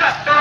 Yeah.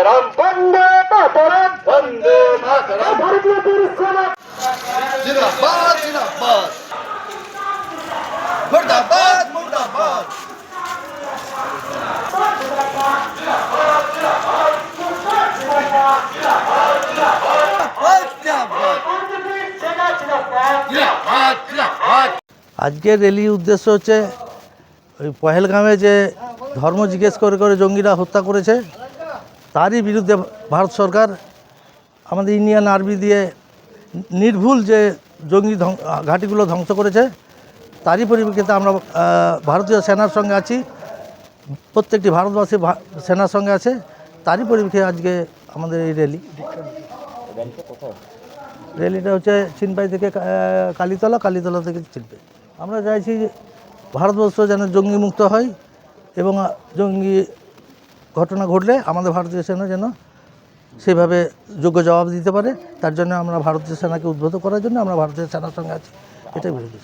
Mataram বন্দে মাতারাম। বন্দে মাতারাম। ভারতীয় সালাম জিন্দাবাদ জিন্দাবাদ। মুর্দাবাদ মুর্দাবাদ। আজকের রেলি উদ্দেশ্য হচ্ছে ওই পহেলগামে যে ধর্ম জিজ্ঞেস করে করে জঙ্গিরা হত্যা করেছে তারই বিরুদ্ধে ভারত সরকার আমাদের ইন্ডিয়ান আর্মি দিয়ে নির্ভুল যে জঙ্গি ঘাঁটিগুলো ধ্বংস করেছে, তারই পরিপ্রেক্ষিতে আমরা ভারতীয় সেনার সঙ্গে আছি, প্রত্যেকটি ভারতবাসী সেনার সঙ্গে আছে, তারই পরিপ্রেক্ষিতে আজকে আমাদের এই র্যালি। র্যালিটা হচ্ছে চিনপাই থেকে কালীতলা কালীতলা থেকে চিনপাই আমরা চাইছি ভারতবর্ষ যেন জঙ্গি মুক্ত হয় এবং জঙ্গি ঘটনা ঘটলে আমাদের ভারতীয় সেনা যেন সেভাবে যোগ্য জবাব দিতে পারে। তার জন্য আমরা ভারতীয় সেনাকে উদ্বুদ্ধ করার জন্য আমরা ভারতীয় সেনার সঙ্গে আছি। এটাই বুঝেছি